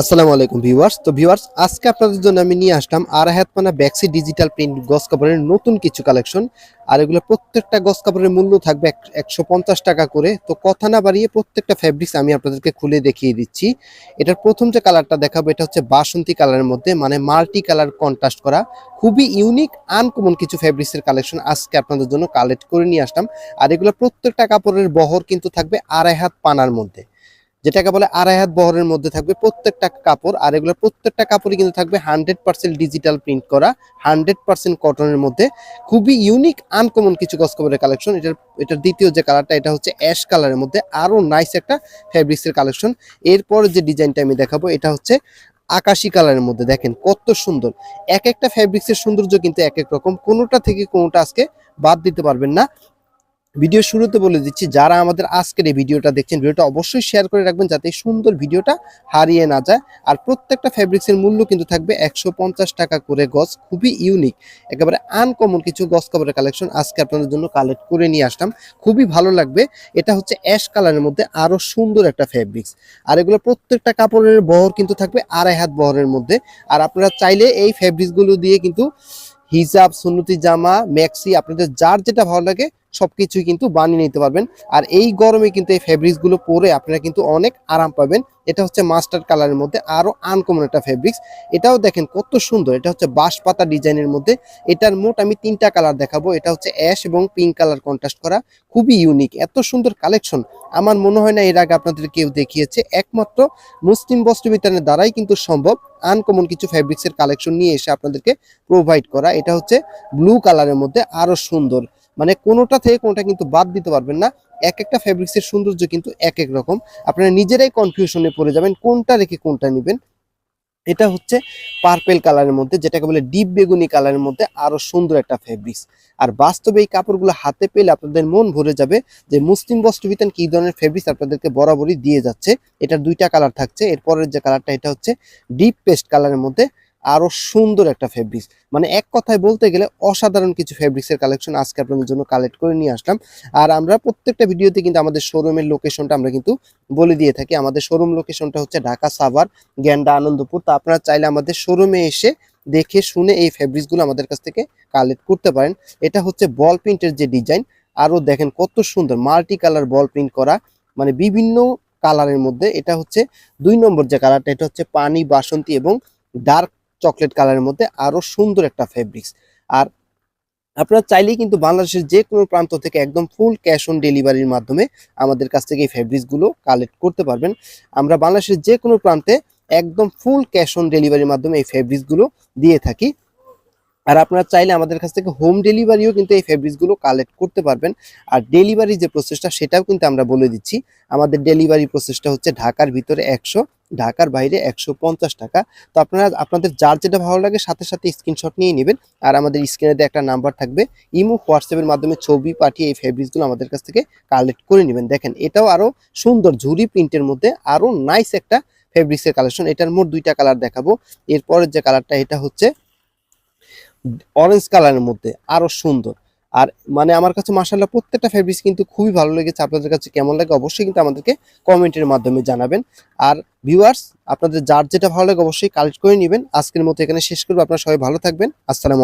আসসালামু আলাইকুম ভিউয়ার্স। তো ভিউয়ার্স, আজকে আপনাদের জন্য আমি নিয়ে আসলাম আড়াই পানা ব্যাক্সি ডিজিটাল প্রিন্ট গস কাপড়ের নতুন কিছু কালেকশন। আর এগুলো প্রত্যেকটা গস কাপড়ের মূল্য থাকবে একশো পঞ্চাশ টাকা করে। তো কথা না বাড়িয়ে প্রত্যেকটা ফ্যাব্রিক্স আমি আপনাদেরকে খুলে দেখিয়ে দিচ্ছি। এটার প্রথম যে কালারটা দেখাবো, এটা হচ্ছে বাসন্তী কালারের মধ্যে মানে মাল্টি কালার কন্ট্রাস্ট করা। খুবই ইউনিক আনকমন কিছু ফ্যাব্রিক্সের কালেকশন আজকে আপনাদের জন্য কালেক্ট করে নিয়ে আসলাম। আর এগুলো প্রত্যেকটা কাপড়ের বহর কিন্তু থাকবে আড়াই হাত পানার মধ্যে। যেটাকে বলে আড়াই হাত বহরের মধ্যে থাকবে প্রত্যেকটা কাপড়, আর এগুলো প্রত্যেকটা কাপড়ই কিন্তু থাকবে হান্ড্রেড পার্সেন্ট ডিজিটাল প্রিন্ট করা, হান্ড্রেড পার্সেন্ট কটনের মধ্যে। খুবই ইউনিক আনকমন কিছু গস কাপড়ের কালেকশন এটার এটার দ্বিতীয় যে কালারটা এটা হচ্ছে অ্যাশ কালারের মধ্যে। আরও নাইস একটা ফ্যাব্রিক্সের কালেকশন এরপর যে ডিজাইনটা আমি দেখাবো, এটা হচ্ছে আকাশি কালারের মধ্যে। দেখেন কত সুন্দর। এক একটা ফ্যাব্রিক্সের সৌন্দর্য কিন্তু এক এক রকম। কোনোটা থেকে কোনোটা আজকে বাদ দিতে পারবেন না। ভিডিও শুরুতে বলে দিচ্ছি, যারা আমাদের আজকের এই ভিডিওটা দেখছেন, ভিডিওটা অবশ্যই শেয়ার করে রাখবেন যাতে এই সুন্দর ভিডিওটা হারিয়ে না যায়। আর প্রত্যেকটা ফ্যাব্রিক্সের মূল্য কিন্তু থাকবে একশো পঞ্চাশ টাকা করে গজ, খুবই ইউনিক একেবারে আনকমন কিছু গজ কাপড়ের কালেকশন আজকে আপনাদের জন্য কালেক্ট করে নিয়ে আসলাম। খুবই ভালো লাগবে। এটা হচ্ছে অ্যাশ কালারের মধ্যে আরও সুন্দর একটা ফ্যাব্রিক্স আর এগুলো প্রত্যেকটা কাপড়ের বহর কিন্তু থাকবে আড়াই হাত বহরের মধ্যে। আর আপনারা চাইলে এই ফ্যাব্রিক্সগুলো দিয়ে কিন্তু হিজাব, সুন্নতি জামা ম্যাক্সি আপনাদের যার যেটা ভালো লাগে সবকিছুই কিন্তু বানিয়ে নিতে পারবেন। আর এই গরমে কিন্তু এই ফেব্রিক্সগুলো পরে আপনারা কিন্তু অনেক আরাম পাবেন। এটা হচ্ছে মাস্টার কালারের মধ্যে আরও আনকমন একটা ফেব্রিক্স এটাও দেখেন কত সুন্দর, এটা হচ্ছে বাঁশ পাতা ডিজাইনের মধ্যে। এটার মোট আমি তিনটা কালার দেখাবো, এটা হচ্ছে অ্যাশ এবং পিঙ্ক কালার কন্ট্রাস্ট করা। খুবই ইউনিক এত সুন্দর কালেকশন আমার মনে হয় না এর আগে আপনাদের কেউ দেখিয়েছে, একমাত্র মুসলিম বস্ত্র বিতানের দ্বারাই কিন্তু সম্ভব আনকমন কিছু ফ্যাব্রিক্সের কালেকশন নিয়ে এসে আপনাদেরকে প্রোভাইড করা। এটা হচ্ছে ব্লু কালারের মধ্যে আরও সুন্দর। মানে কোনোটা থেকে কোনোটা কিন্তু বাদ দিতে পারবেন না। এক একটা ফ্যাব্রিক্সের সৌন্দর্য কিন্তু এক এক রকম। আপনারা নিজেরাই কনফিউশনে পড়ে যাবেন কোনটা রেখে কোনটা নেবেন। এটা হচ্ছে পার্পেল কালারের মধ্যে, যেটাকে বলে ডিপ বেগুনি কালারের মধ্যে আরও সুন্দর একটা ফেব্রিক্স আর বাস্তবে এই কাপড়গুলো হাতে পেলে আপনাদের মন ভরে যাবে যে মুসলিম বস্ত্র বিতান কি ধরনের ফেব্রিক্স আপনাদেরকে বরাবরই দিয়ে যাচ্ছে। এটার দুইটা কালার থাকছে এরপরের যে কালারটা এটা হচ্ছে ডিপ পেস্ট কালারের মধ্যে আরও সুন্দর একটা ফেব্রিক্স মানে এক কথায় বলতে গেলে অসাধারণ কিছু ফেব্রিক্সের কালেকশন আজকে আপনাদের জন্য কালেক্ট করে নিয়ে আসলাম। আর আমরা প্রত্যেকটা ভিডিওতে কিন্তু আমাদের শোরুমের লোকেশনটা আমরা কিন্তু বলে দিয়ে থাকি। আমাদের শোরুম লোকেশনটা হচ্ছে ঢাকা সাভার, গ্যান্ডা আনন্দপুর। তো আপনারা চাইলে আমাদের শোরুমে এসে দেখে শুনে এই ফেব্রিক্সগুলো আমাদের কাছ থেকে কালেক্ট করতে পারেন। এটা হচ্ছে বল প্রিন্টের যে ডিজাইন আরও দেখেন কত সুন্দর মাল্টি কালার বল প্রিন্ট করা। মানে বিভিন্ন কালারের মধ্যে এটা হচ্ছে দুই নম্বর যে কালারটা এটা হচ্ছে পানি, বাসন্তী এবং ডার্ক চকলেট কালারের মধ্যে আরও সুন্দর একটা ফেব্রিক্স আর আপনারা চাইলেই কিন্তু বাংলাদেশের যে কোনো প্রান্ত থেকে একদম ফুল ক্যাশ অন ডেলিভারির মাধ্যমে আমাদের কাছ থেকে এই ফেব্রিক্সগুলো কালেক্ট করতে পারবেন। আমরা বাংলাদেশের যে কোনো প্রান্তে একদম ফুল ক্যাশ অন ডেলিভারির মাধ্যমে এই ফেব্রিক্সগুলো দিয়ে থাকি। আর আপনারা চাইলে আমাদের কাছ থেকে হোম ডেলিভারিও কিন্তু এই ফেব্রিক্সগুলো কালেক্ট করতে পারবেন। আর ডেলিভারি যে প্রসেসটা সেটাও কিন্তু আমরা বলে দিচ্ছি। আমাদের ডেলিভারি প্রসেসটা হচ্ছে ঢাকার ভিতরে একশো ঢাকার বাইরে একশো পঞ্চাশ টাকা। তো আপনারা, আপনাদের যার যেটা ভালো লাগে সাথে সাথে স্ক্রিনশট নিয়ে নেবেন। আর আমাদের স্ক্রিনে একটা নাম্বার থাকবে। ইমো হোয়াটসঅ্যাপের মাধ্যমে ছবি পাঠিয়ে এই ফেব্রিক্সগুলো আমাদের কাছ থেকে কালেক্ট করে নেবেন। দেখেন, এটাও আরও সুন্দর ঝুরি প্রিন্টের মধ্যে আরও নাইস একটা ফেব্রিক্সের কালেকশন এটার মোট দুইটা কালার দেখাবো। এরপরের যে কালারটা এটা হচ্ছে অরেঞ্জ কালারের মধ্যে আরও সুন্দর। আর মানে আমার কাছে মাসাল্লাহ প্রত্যেকটা ফেব্রিক্স কিন্তু খুবই ভালো লেগেছে। আপনাদের কাছে কেমন লাগে অবশ্যই কিন্তু আমাদেরকে কমেন্টের মাধ্যমে জানাবেন। আর ভিউয়ার্স আপনাদের যার যেটা ভালো লাগে অবশ্যই কালেক্ট করে নেবেন। আজকের মতো এখানে শেষ করব। আপনারা সবাই ভালো থাকবেন। আসসালাম